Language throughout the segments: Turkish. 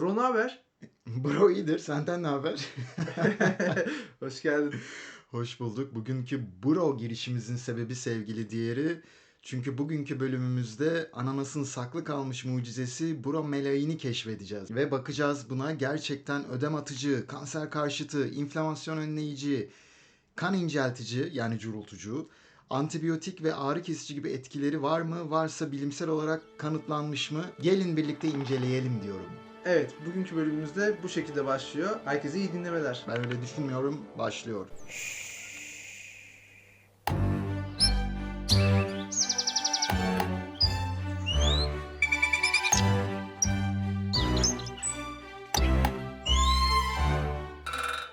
Bro ne haber? Bro iyidir. Senden ne haber? Hoş geldin. Hoş bulduk. Bugünkü Bro girişimizin sebebi sevgili diğeri. Çünkü bugünkü bölümümüzde ananasın saklı kalmış mucizesi Bro meleğini keşfedeceğiz. Ve bakacağız buna gerçekten ödem atıcı, kanser karşıtı, inflamasyon önleyici, kan inceltici yani curultucu, antibiyotik ve ağrı kesici gibi etkileri var mı? Varsa bilimsel olarak kanıtlanmış mı? Gelin birlikte inceleyelim diyorum. Evet, bugünkü bölümümüzde bu şekilde başlıyor. Herkese iyi dinlemeler. Ben öyle düşünmüyorum. Başlıyor.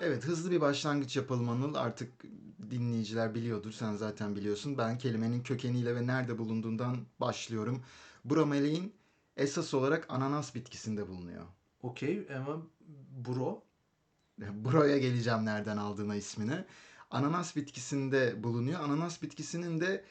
Evet hızlı bir başlangıç yapalım Anıl. Artık dinleyiciler biliyordur. Sen zaten biliyorsun. Ben kelimenin kökeniyle ve nerede bulunduğundan başlıyorum. Bromelain esas olarak ananas bitkisinde bulunuyor. Okey ama bro Buraya geleceğim nereden aldığına ismini. Ananas bitkisinde bulunuyor. Ananas bitkisinin de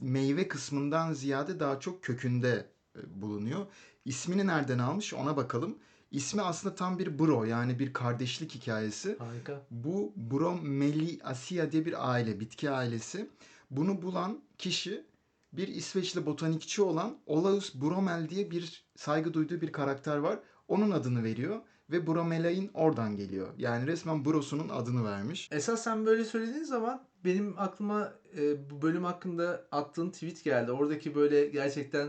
meyve kısmından ziyade daha çok kökünde e, bulunuyor. İsmini nereden almış ona bakalım. İsmi aslında tam bir bro yani bir kardeşlik hikayesi. harika. Bu Bromeliaceae diye bir aile, bitki ailesi. Bunu bulan kişi bir İsveçli botanikçi olan Olaus Bromel diye bir saygı duyduğu bir karakter var. Onun adını veriyor ve bromelain oradan geliyor. Yani resmen brosunun adını vermiş. Esas sen böyle söylediğin zaman benim aklıma e, bu bölüm hakkında attığın tweet geldi. Oradaki böyle gerçekten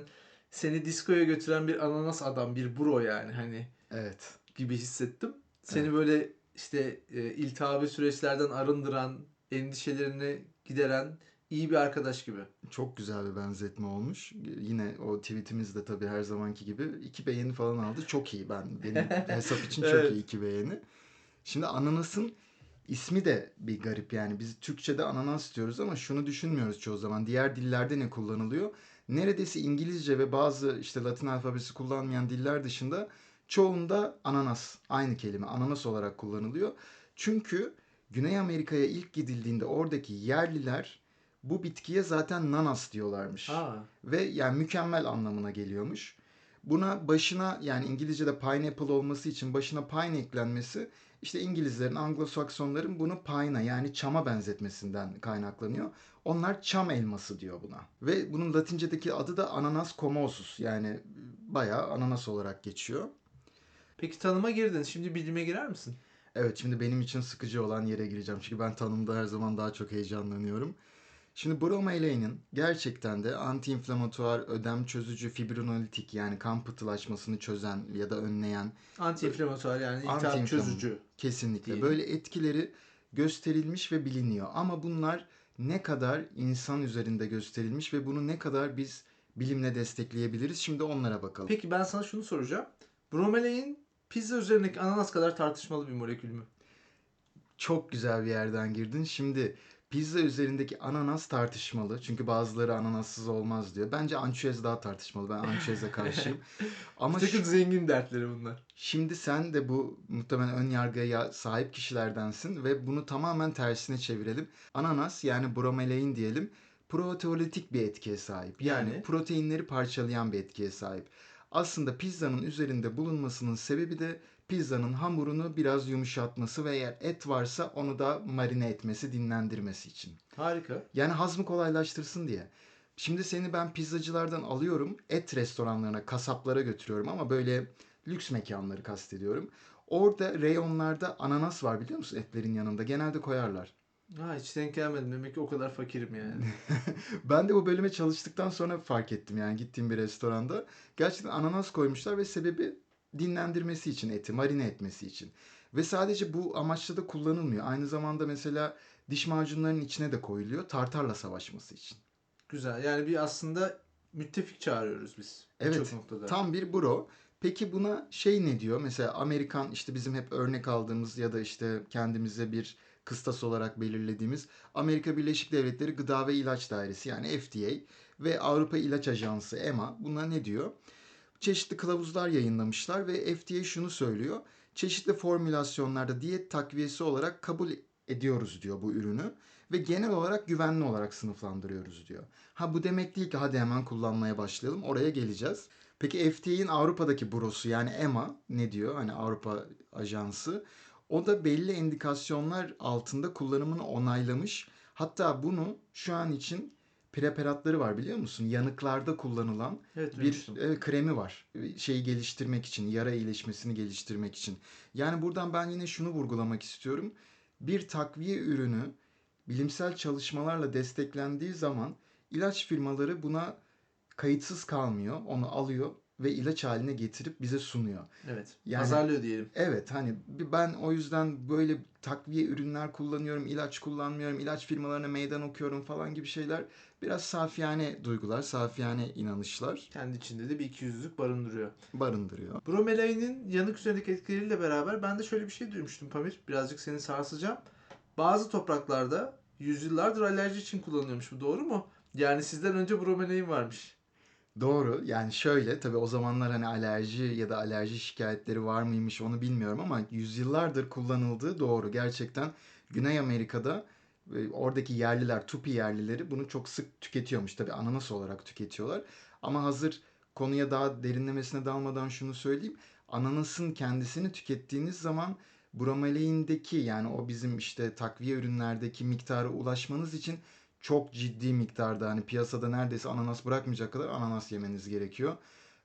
seni diskoya götüren bir ananas adam, bir bro yani hani Evet. gibi hissettim. Seni Evet. böyle işte e, iltihabi süreçlerden arındıran, endişelerini gideren iyi bir arkadaş gibi. Çok güzel bir benzetme olmuş. Yine o tweetimiz de tabii her zamanki gibi iki beğeni falan aldı. Çok iyi ben. Benim hesap için çok Evet. iyi iki beğeni. Şimdi ananasın ismi de bir garip yani. Biz Türkçe'de ananas diyoruz ama şunu düşünmüyoruz çoğu zaman. Diğer dillerde ne kullanılıyor? Neredeyse İngilizce ve bazı işte Latin alfabesi kullanmayan diller dışında çoğunda ananas aynı kelime ananas olarak kullanılıyor. Çünkü Güney Amerika'ya ilk gidildiğinde oradaki yerliler bu bitkiye zaten nanas diyorlarmış. Aa, Ve yani mükemmel anlamına geliyormuş. Buna başına yani İngilizce'de pineapple olması için başına pine eklenmesi işte İngilizlerin, Anglo-Saksonların bunu pine'a yani çama benzetmesinden kaynaklanıyor. Onlar çam elması diyor buna. Ve bunun Latince'deki adı da ananas comosus yani bayağı ananas olarak geçiyor. peki tanıma girdin. Şimdi bilime girer misin? Evet şimdi benim için sıkıcı olan yere gireceğim. Çünkü ben tanımda her zaman daha çok heyecanlanıyorum. Şimdi bromelain'in gerçekten de antiinflamatuar, ödem çözücü, fibrinolitik yani kan pıhtılaşmasını çözen ya da önleyen Anti-inflamatuar yani iltihap Anti-inflam- çözücü. kesinlikle Diyelim. böyle etkileri gösterilmiş ve biliniyor. Ama bunlar ne kadar insan üzerinde gösterilmiş ve bunu ne kadar biz bilimle destekleyebiliriz? Şimdi onlara bakalım. Peki ben sana şunu soracağım. Bromelain pizza üzerindeki ananas kadar tartışmalı bir molekül mü? Çok güzel bir yerden girdin. Şimdi pizza üzerindeki ananas tartışmalı. Çünkü bazıları ananassız olmaz diyor. Bence ançüez daha tartışmalı. Ben ançüeze karşıyım. Ama takım şu- zengin dertleri bunlar. şimdi sen de bu muhtemelen ön yargıya sahip kişilerdensin ve bunu tamamen tersine çevirelim. Ananas yani bromelain diyelim proteolitik bir etkiye sahip. Yani, Yani? proteinleri parçalayan bir etkiye sahip. Aslında pizzanın üzerinde bulunmasının sebebi de pizzanın hamurunu biraz yumuşatması ve eğer et varsa onu da marine etmesi, dinlendirmesi için. Harika. Yani hazmı kolaylaştırsın diye. Şimdi seni ben pizzacılardan alıyorum, et restoranlarına, kasaplara götürüyorum ama böyle lüks mekanları kastediyorum. Orada reyonlarda ananas var biliyor musun etlerin yanında? Genelde koyarlar. Ha, hiç denk gelmedim. Demek ki o kadar fakirim yani. Ben de bu bölüme çalıştıktan sonra fark ettim yani gittiğim bir restoranda. Gerçekten ananas koymuşlar ve sebebi dinlendirmesi için eti, marine etmesi için. Ve sadece bu amaçla da kullanılmıyor. Aynı zamanda mesela diş macunlarının içine de koyuluyor tartarla savaşması için. Güzel. Yani bir aslında müttefik çağırıyoruz biz. Evet. Noktada. Tam bir bro. Peki buna şey ne diyor? Mesela Amerikan işte bizim hep örnek aldığımız ya da işte kendimize bir kıstas olarak belirlediğimiz Amerika Birleşik Devletleri Gıda ve İlaç Dairesi yani FDA ve Avrupa İlaç Ajansı EMA buna ne diyor? Çeşitli kılavuzlar yayınlamışlar ve FDA şunu söylüyor. Çeşitli formülasyonlarda diyet takviyesi olarak kabul ediyoruz diyor bu ürünü ve genel olarak güvenli olarak sınıflandırıyoruz diyor. Ha bu demek değil ki hadi hemen kullanmaya başlayalım. Oraya geleceğiz. Peki FDA'nin Avrupa'daki bürosu yani EMA ne diyor? Hani Avrupa Ajansı. O da belli endikasyonlar altında kullanımını onaylamış. Hatta bunu şu an için preparatları var biliyor musun? Yanıklarda kullanılan Evet bir evet, kremi var. Şeyi geliştirmek için, yara iyileşmesini geliştirmek için. Yani buradan ben yine şunu vurgulamak istiyorum. Bir takviye ürünü bilimsel çalışmalarla desteklendiği zaman ilaç firmaları buna kayıtsız kalmıyor. Onu alıyor ve ilaç haline getirip bize sunuyor. Evet. Yani- Pazarlıyor diyelim. Evet hani ben o yüzden böyle takviye ürünler kullanıyorum, ilaç kullanmıyorum, ilaç firmalarına meydan okuyorum falan gibi şeyler biraz safiyane duygular, safiyane inanışlar Kendi içinde de bir ikiyüzlülük barındırıyor. barındırıyor. Bromelain'in yanık üzerindeki etkileriyle beraber ben de şöyle bir şey duymuştum Pamir. Birazcık seni sarsacağım. Bazı topraklarda yüzyıllardır alerji için kullanılıyormuş. Bu doğru mu? Yani sizden önce bromelain varmış. Doğru. Yani şöyle tabii o zamanlar hani alerji ya da alerji şikayetleri var mıymış onu bilmiyorum ama yüzyıllardır kullanıldığı doğru. Gerçekten Güney Amerika'da e, oradaki yerliler, Tupi yerlileri bunu çok sık tüketiyormuş. Tabii ananas olarak tüketiyorlar. Ama hazır konuya daha derinlemesine dalmadan şunu söyleyeyim. Ananasın kendisini tükettiğiniz zaman bromelaindeki yani o bizim işte takviye ürünlerdeki miktara ulaşmanız için çok ciddi miktarda hani piyasada neredeyse ananas bırakmayacak kadar ananas yemeniz gerekiyor.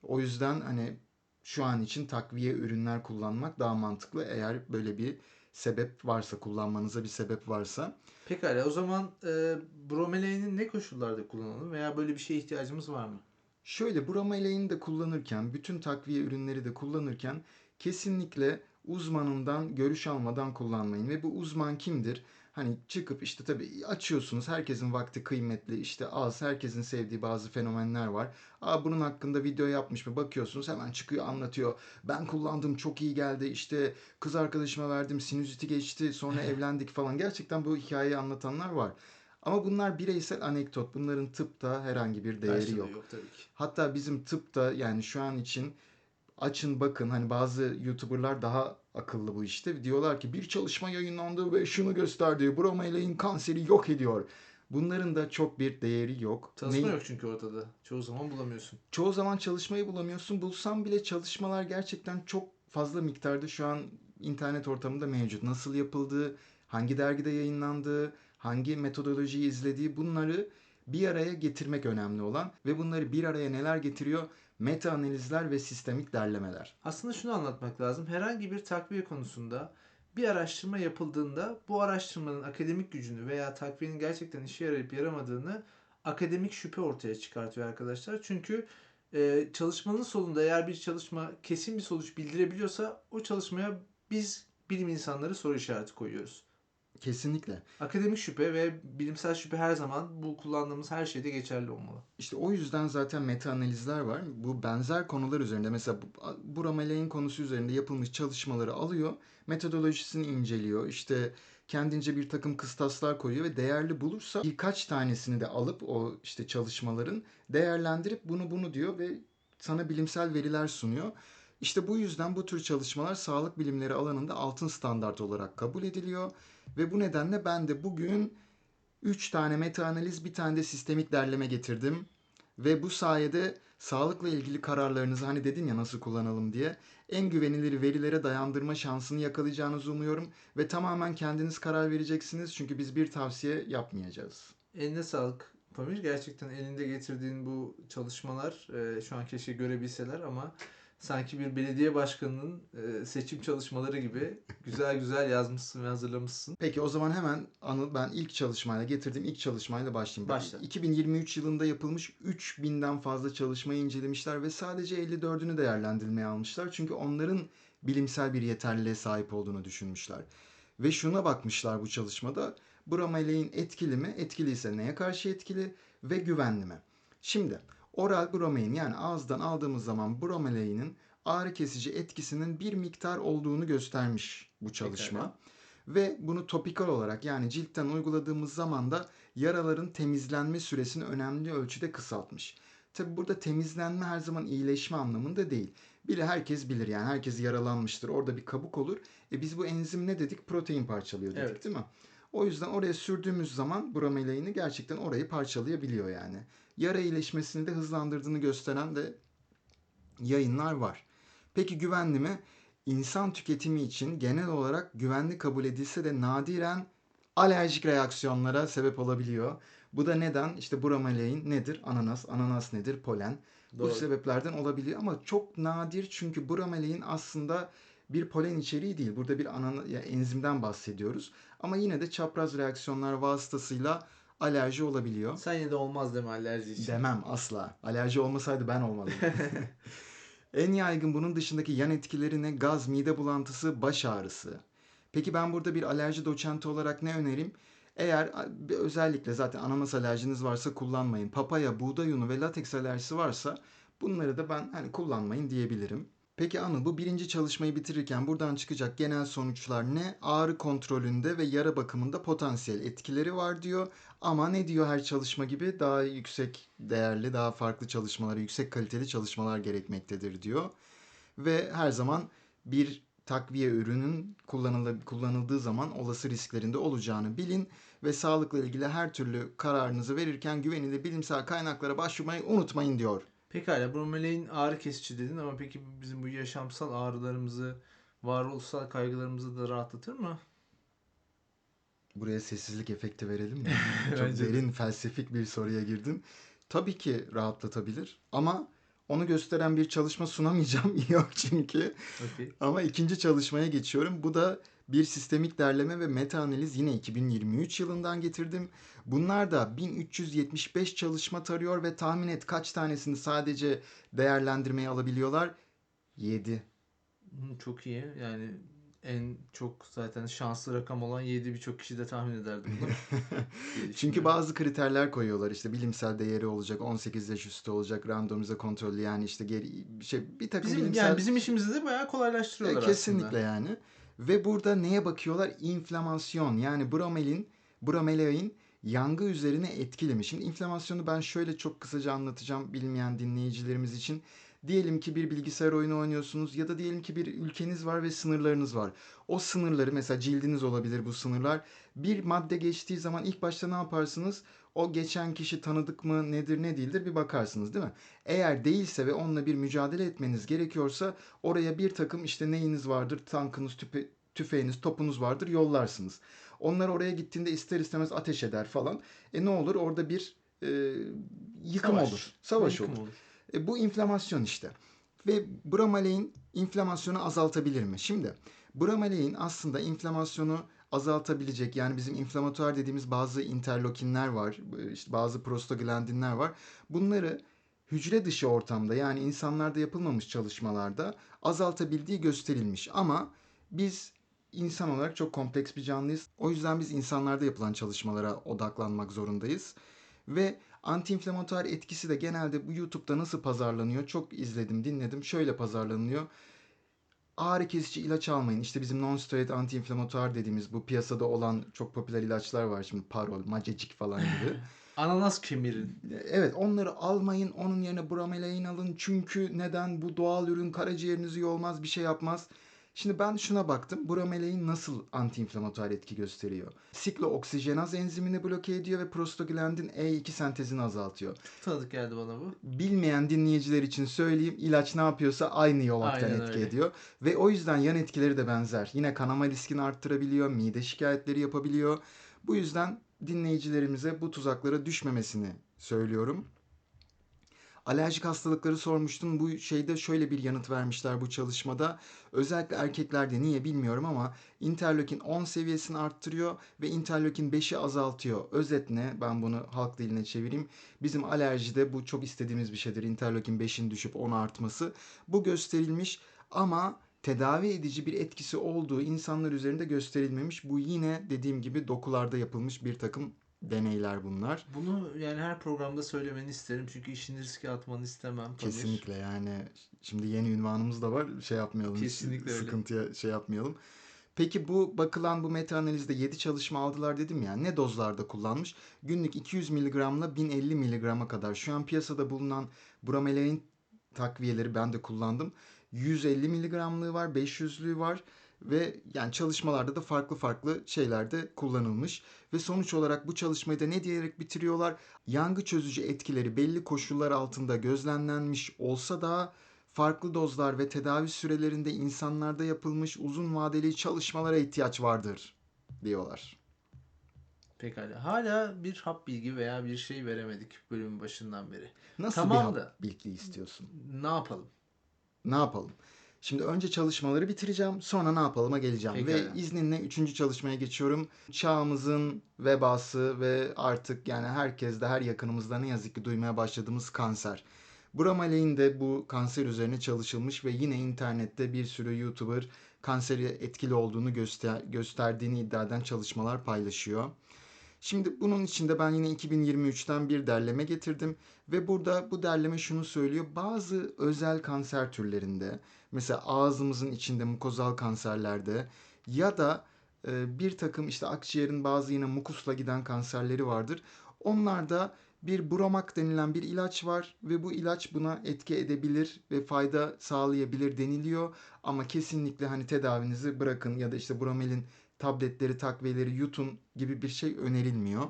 O yüzden hani şu an için takviye ürünler kullanmak daha mantıklı eğer böyle bir sebep varsa kullanmanıza bir sebep varsa. Pekala o zaman e, bromelain'i ne koşullarda kullanalım veya böyle bir şeye ihtiyacımız var mı? Şöyle bromelain'i de kullanırken bütün takviye ürünleri de kullanırken kesinlikle uzmanından görüş almadan kullanmayın. Ve bu uzman kimdir? Hani çıkıp işte tabii açıyorsunuz herkesin vakti kıymetli işte az herkesin sevdiği bazı fenomenler var. Aa bunun hakkında video yapmış mı bakıyorsunuz hemen çıkıyor anlatıyor. Ben kullandım çok iyi geldi işte kız arkadaşıma verdim sinüziti geçti sonra evlendik falan. Gerçekten bu hikayeyi anlatanlar var. Ama bunlar bireysel anekdot. Bunların tıpta herhangi bir değeri Karşılığı yok. yok tabii ki. Hatta bizim tıpta yani şu an için açın bakın hani bazı YouTuber'lar daha akıllı bu işte. Diyorlar ki bir çalışma yayınlandı ve şunu gösterdi. Bromelain kanseri yok ediyor. Bunların da çok bir değeri yok. Çalışma Ne- yok çünkü ortada. Çoğu zaman bulamıyorsun. Çoğu zaman çalışmayı bulamıyorsun. Bulsam bile çalışmalar gerçekten çok fazla miktarda şu an internet ortamında mevcut. Nasıl yapıldığı, hangi dergide yayınlandığı, hangi metodolojiyi izlediği bunları bir araya getirmek önemli olan ve bunları bir araya neler getiriyor? Meta analizler ve sistemik derlemeler. Aslında şunu anlatmak lazım. Herhangi bir takviye konusunda bir araştırma yapıldığında bu araştırmanın akademik gücünü veya takviyenin gerçekten işe yarayıp yaramadığını akademik şüphe ortaya çıkartıyor arkadaşlar. Çünkü e, çalışmanın sonunda eğer bir çalışma kesin bir sonuç bildirebiliyorsa o çalışmaya biz bilim insanları soru işareti koyuyoruz. Kesinlikle. Akademik şüphe ve bilimsel şüphe her zaman bu kullandığımız her şeyde geçerli olmalı. İşte o yüzden zaten meta analizler var. Bu benzer konular üzerinde mesela bu, Ramaley'in konusu üzerinde yapılmış çalışmaları alıyor, metodolojisini inceliyor. İşte kendince bir takım kıstaslar koyuyor ve değerli bulursa birkaç tanesini de alıp o işte çalışmaların değerlendirip bunu bunu diyor ve sana bilimsel veriler sunuyor. İşte bu yüzden bu tür çalışmalar sağlık bilimleri alanında altın standart olarak kabul ediliyor ve bu nedenle ben de bugün 3 tane meta analiz, bir tane de sistemik derleme getirdim. Ve bu sayede sağlıkla ilgili kararlarınızı hani dedim ya nasıl kullanalım diye en güvenilir verilere dayandırma şansını yakalayacağınızı umuyorum ve tamamen kendiniz karar vereceksiniz çünkü biz bir tavsiye yapmayacağız. Eline sağlık Pamir. Gerçekten elinde getirdiğin bu çalışmalar e, şu an keşke görebilseler ama sanki bir belediye başkanının e, seçim çalışmaları gibi güzel güzel yazmışsın ve hazırlamışsın. Peki o zaman hemen Anıl ben ilk çalışmayla getirdiğim ilk çalışmayla başlayayım. Başla. 2023 yılında yapılmış 3000'den fazla çalışmayı incelemişler ve sadece 54'ünü değerlendirmeye almışlar. Çünkü onların bilimsel bir yeterliliğe sahip olduğunu düşünmüşler. Ve şuna bakmışlar bu çalışmada. Bromelain etkili mi? Etkiliyse neye karşı etkili ve güvenli mi? Şimdi oral bromein yani ağızdan aldığımız zaman bromelainin ağrı kesici etkisinin bir miktar olduğunu göstermiş bu çalışma. Pekala. Ve bunu topikal olarak yani ciltten uyguladığımız zaman da yaraların temizlenme süresini önemli ölçüde kısaltmış. Tabi burada temizlenme her zaman iyileşme anlamında değil. Biri herkes bilir yani herkes yaralanmıştır. Orada bir kabuk olur. E biz bu enzim ne dedik? Protein parçalıyor dedik Evet. değil mi? O yüzden oraya sürdüğümüz zaman bromelaini gerçekten orayı parçalayabiliyor yani. Yara iyileşmesini de hızlandırdığını gösteren de yayınlar var. Peki güvenli mi? İnsan tüketimi için genel olarak güvenli kabul edilse de nadiren alerjik reaksiyonlara sebep olabiliyor. Bu da neden? İşte bromelain nedir? Ananas. Ananas nedir? Polen. Bu sebeplerden olabiliyor ama çok nadir çünkü bromelain aslında bir polen içeriği değil. Burada bir anana, ya enzimden bahsediyoruz. Ama yine de çapraz reaksiyonlar vasıtasıyla alerji olabiliyor. Sen yine de olmaz deme alerji için. Demem asla. Alerji olmasaydı ben olmalıydım. en yaygın bunun dışındaki yan etkileri ne? Gaz, mide bulantısı, baş ağrısı. Peki ben burada bir alerji doçenti olarak ne önerim? Eğer özellikle zaten ananas alerjiniz varsa kullanmayın. Papaya, buğday unu ve lateks alerjisi varsa bunları da ben hani kullanmayın diyebilirim. Peki Anıl bu birinci çalışmayı bitirirken buradan çıkacak genel sonuçlar ne? Ağrı kontrolünde ve yara bakımında potansiyel etkileri var diyor. Ama ne diyor her çalışma gibi daha yüksek değerli, daha farklı çalışmalar, yüksek kaliteli çalışmalar gerekmektedir diyor. Ve her zaman bir takviye ürünün kullanıldığı zaman olası risklerinde olacağını bilin ve sağlıkla ilgili her türlü kararınızı verirken güvenilir bilimsel kaynaklara başvurmayı unutmayın diyor. Pekala bromelain ağrı kesici dedin ama peki bizim bu yaşamsal ağrılarımızı, varoluşsal kaygılarımızı da rahatlatır mı? Buraya sessizlik efekti verelim mi? Çok derin felsefik bir soruya girdin. Tabii ki rahatlatabilir ama onu gösteren bir çalışma sunamayacağım yok çünkü. Okay. Ama ikinci çalışmaya geçiyorum. Bu da bir sistemik derleme ve meta analiz yine 2023 yılından getirdim. Bunlar da 1375 çalışma tarıyor ve tahmin et kaç tanesini sadece değerlendirmeye alabiliyorlar? 7. Çok iyi. Yani en çok zaten şanslı rakam olan 7 birçok kişi de tahmin ederdi bunu. Çünkü bazı kriterler koyuyorlar. İşte bilimsel değeri olacak, 18 yaş üstü olacak, randomize kontrollü yani işte geri şey bir takım bizim, bilimsel... Yani bizim işimizi de bayağı kolaylaştırıyorlar e, kesinlikle aslında. yani. Ve burada neye bakıyorlar? İnflamasyon yani bromelin, bromelain yangı üzerine etkili mi? Şimdi inflamasyonu ben şöyle çok kısaca anlatacağım bilmeyen dinleyicilerimiz için. Diyelim ki bir bilgisayar oyunu oynuyorsunuz ya da diyelim ki bir ülkeniz var ve sınırlarınız var. O sınırları mesela cildiniz olabilir bu sınırlar. Bir madde geçtiği zaman ilk başta ne yaparsınız? O geçen kişi tanıdık mı nedir ne değildir bir bakarsınız değil mi? Eğer değilse ve onunla bir mücadele etmeniz gerekiyorsa oraya bir takım işte neyiniz vardır tankınız, tüpe, tüfeğiniz, topunuz vardır yollarsınız. Onlar oraya gittiğinde ister istemez ateş eder falan. E ne olur orada bir e, yıkım Savaş. olur. Savaş yıkım olur. olur. E, bu inflamasyon işte. Ve bromelain inflamasyonu azaltabilir mi? Şimdi bromelain aslında inflamasyonu azaltabilecek yani bizim inflamatuar dediğimiz bazı interlokinler var, işte bazı prostaglandinler var. Bunları hücre dışı ortamda yani insanlarda yapılmamış çalışmalarda azaltabildiği gösterilmiş. Ama biz insan olarak çok kompleks bir canlıyız. O yüzden biz insanlarda yapılan çalışmalara odaklanmak zorundayız. Ve antiinflamatuar etkisi de genelde bu YouTube'da nasıl pazarlanıyor? Çok izledim, dinledim. Şöyle pazarlanıyor. Ağrı kesici ilaç almayın. İşte bizim non-steroid antiinflamatuar dediğimiz bu piyasada olan çok popüler ilaçlar var şimdi. Parol, Macecik falan gibi. Ananas kemirin. Evet onları almayın. Onun yerine bromelain alın. Çünkü neden? Bu doğal ürün karaciğerinizi yolmaz, bir şey yapmaz. Şimdi ben şuna baktım. Bromelain nasıl antiinflamatuar etki gösteriyor? Siklooksijenaz enzimini bloke ediyor ve prostaglandin E2 sentezini azaltıyor. Tanıdık geldi bana bu. Bilmeyen dinleyiciler için söyleyeyim. ilaç ne yapıyorsa aynı yolaktan etki öyle. ediyor. Ve o yüzden yan etkileri de benzer. Yine kanama riskini arttırabiliyor. Mide şikayetleri yapabiliyor. Bu yüzden dinleyicilerimize bu tuzaklara düşmemesini söylüyorum. Alerjik hastalıkları sormuştum. Bu şeyde şöyle bir yanıt vermişler bu çalışmada. Özellikle erkeklerde niye bilmiyorum ama interleukin 10 seviyesini arttırıyor ve interleukin 5'i azaltıyor. Özet ne? Ben bunu halk diline çevireyim. Bizim alerjide bu çok istediğimiz bir şeydir. Interleukin 5'in düşüp 10 artması. Bu gösterilmiş ama tedavi edici bir etkisi olduğu insanlar üzerinde gösterilmemiş. Bu yine dediğim gibi dokularda yapılmış bir takım deneyler bunlar. Bunu yani her programda söylemeni isterim çünkü işini riske atmanı istemem. Pamir. Kesinlikle yani şimdi yeni ünvanımız da var şey yapmayalım. Kesinlikle sıkıntıya öyle. şey yapmayalım. Peki bu bakılan bu meta analizde 7 çalışma aldılar dedim ya ne dozlarda kullanmış? Günlük 200 mg ile 1050 mg'a kadar şu an piyasada bulunan bromelain takviyeleri ben de kullandım. 150 mg'lığı var, 500'lüğü var ve yani çalışmalarda da farklı farklı şeylerde kullanılmış ve sonuç olarak bu çalışmayı da ne diyerek bitiriyorlar? Yangı çözücü etkileri belli koşullar altında gözlemlenmiş olsa da farklı dozlar ve tedavi sürelerinde insanlarda yapılmış uzun vadeli çalışmalara ihtiyaç vardır diyorlar. Pekala. Hala bir hap bilgi veya bir şey veremedik bölümün başından beri. Nasıl Tamam bir hap da- bilgi istiyorsun? Ne yapalım? Ne yapalım? Şimdi önce çalışmaları bitireceğim, sonra ne yapalıma geleceğim. Ve Pekala. izninle üçüncü çalışmaya geçiyorum. Çağımızın vebası ve artık yani herkes de her yakınımızda ne yazık ki duymaya başladığımız kanser. Bromelain de bu kanser üzerine çalışılmış ve yine internette bir sürü YouTuber kanseri etkili olduğunu göster gösterdiğini iddia eden çalışmalar paylaşıyor. Şimdi bunun içinde ben yine 2023'ten bir derleme getirdim ve burada bu derleme şunu söylüyor. Bazı özel kanser türlerinde mesela ağzımızın içinde mukozal kanserlerde ya da e, bir takım işte akciğerin bazı yine mukusla giden kanserleri vardır. Onlarda bir bromak denilen bir ilaç var ve bu ilaç buna etki edebilir ve fayda sağlayabilir deniliyor. Ama kesinlikle hani tedavinizi bırakın ya da işte bromelin tabletleri, takviyeleri yutun gibi bir şey önerilmiyor.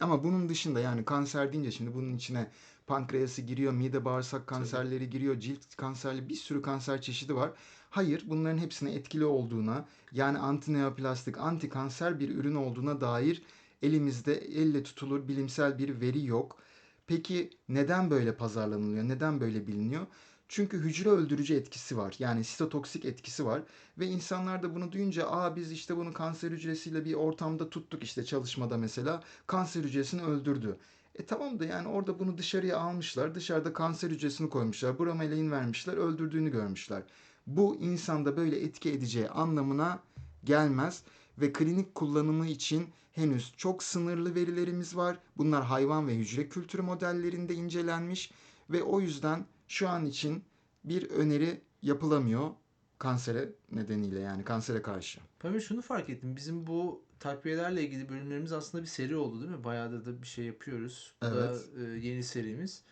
Ama bunun dışında yani kanser deyince şimdi bunun içine pankreası giriyor, mide bağırsak kanserleri giriyor, cilt kanserli bir sürü kanser çeşidi var. Hayır, bunların hepsine etkili olduğuna, yani antineoplastik, anti kanser bir ürün olduğuna dair elimizde elle tutulur bilimsel bir veri yok. Peki neden böyle pazarlanılıyor? Neden böyle biliniyor? Çünkü hücre öldürücü etkisi var. Yani sitotoksik etkisi var. Ve insanlar da bunu duyunca aa biz işte bunu kanser hücresiyle bir ortamda tuttuk işte çalışmada mesela. Kanser hücresini öldürdü. E tamam da yani orada bunu dışarıya almışlar. Dışarıda kanser hücresini koymuşlar. Bromelain vermişler. Öldürdüğünü görmüşler. Bu insanda böyle etki edeceği anlamına gelmez. Ve klinik kullanımı için henüz çok sınırlı verilerimiz var. Bunlar hayvan ve hücre kültürü modellerinde incelenmiş. Ve o yüzden şu an için bir öneri yapılamıyor kansere nedeniyle yani kansere karşı. Pamir şunu fark ettim. Bizim bu takviyelerle ilgili bölümlerimiz aslında bir seri oldu değil mi? Bayağıdır da bir şey yapıyoruz. Bu da Evet. e, yeni serimiz.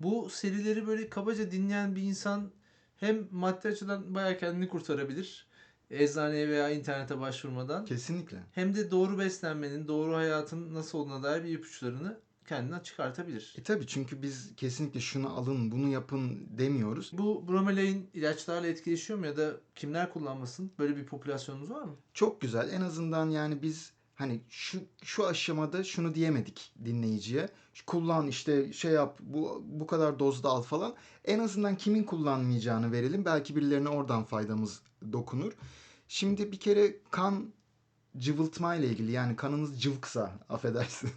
Bu serileri böyle kabaca dinleyen bir insan hem maddi açıdan bayağı kendini kurtarabilir. Eczaneye veya internete başvurmadan. Kesinlikle. Hem de doğru beslenmenin, doğru hayatın nasıl olduğuna dair bir ipuçlarını kendinden çıkartabilir. E tabii çünkü biz kesinlikle şunu alın bunu yapın demiyoruz. Bu bromelain ilaçlarla etkileşiyor mu ya da kimler kullanmasın? Böyle bir popülasyonumuz var mı? Çok güzel. En azından yani biz hani şu şu aşamada şunu diyemedik dinleyiciye. Kullan işte şey yap bu bu kadar dozda al falan. En azından kimin kullanmayacağını verelim. Belki birilerine oradan faydamız dokunur. Şimdi bir kere kan cıvıltma ile ilgili yani kanınız cıvıksa affedersin.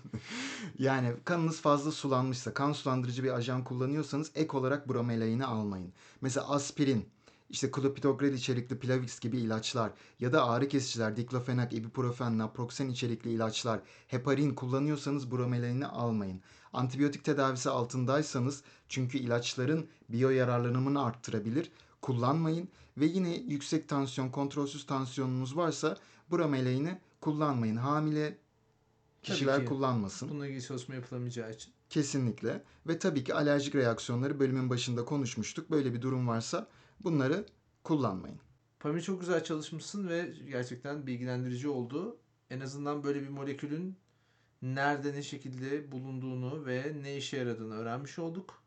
yani kanınız fazla sulanmışsa kan sulandırıcı bir ajan kullanıyorsanız ek olarak bromelain'i almayın. Mesela aspirin, işte klopidogrel içerikli Plavix gibi ilaçlar ya da ağrı kesiciler, diklofenak, ibuprofen, naproxen içerikli ilaçlar, heparin kullanıyorsanız bromelain'i almayın. Antibiyotik tedavisi altındaysanız çünkü ilaçların biyo yararlanımını arttırabilir. Kullanmayın ve yine yüksek tansiyon, kontrolsüz tansiyonunuz varsa bromelain'i kullanmayın. Hamile kişiler ki. kullanmasın. Bununla ilgili çalışma yapılamayacağı için. Kesinlikle. Ve tabii ki alerjik reaksiyonları bölümün başında konuşmuştuk. Böyle bir durum varsa bunları kullanmayın. Pamir çok güzel çalışmışsın ve gerçekten bilgilendirici oldu. En azından böyle bir molekülün nerede ne şekilde bulunduğunu ve ne işe yaradığını öğrenmiş olduk.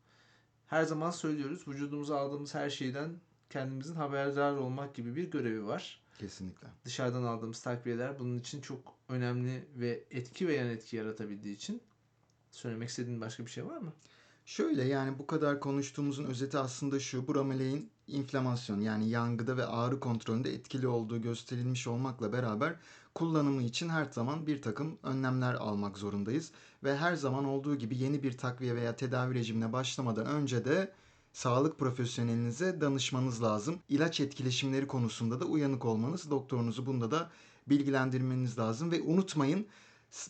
Her zaman söylüyoruz vücudumuza aldığımız her şeyden kendimizin haberdar olmak gibi bir görevi var. Kesinlikle. Dışarıdan aldığımız takviyeler bunun için çok önemli ve etki ve yan etki yaratabildiği için söylemek istediğin başka bir şey var mı? Şöyle yani bu kadar konuştuğumuzun özeti aslında şu. Bromelain inflamasyon yani yangıda ve ağrı kontrolünde etkili olduğu gösterilmiş olmakla beraber kullanımı için her zaman bir takım önlemler almak zorundayız. Ve her zaman olduğu gibi yeni bir takviye veya tedavi rejimine başlamadan önce de sağlık profesyonelinize danışmanız lazım. İlaç etkileşimleri konusunda da uyanık olmanız, doktorunuzu bunda da bilgilendirmeniz lazım ve unutmayın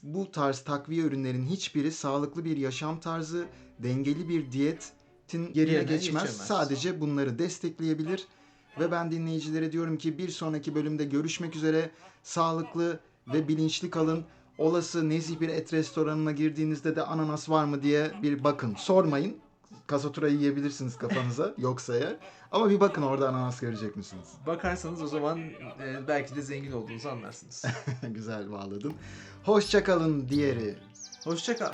bu tarz takviye ürünlerin hiçbiri sağlıklı bir yaşam tarzı, dengeli bir diyetin yerine Yerine geçmez. geçemez. Sadece bunları destekleyebilir. Ve ben dinleyicilere diyorum ki bir sonraki bölümde görüşmek üzere. Sağlıklı ve bilinçli kalın. Olası nezih bir et restoranına girdiğinizde de ananas var mı diye bir bakın. Sormayın. Kasaturayı yiyebilirsiniz kafanıza yoksa eğer. Ama bir bakın orada ananas görecek misiniz? Bakarsanız o zaman e, belki de zengin olduğunuzu anlarsınız. Güzel bağladın. Hoşçakalın diğeri. Hoşçakal.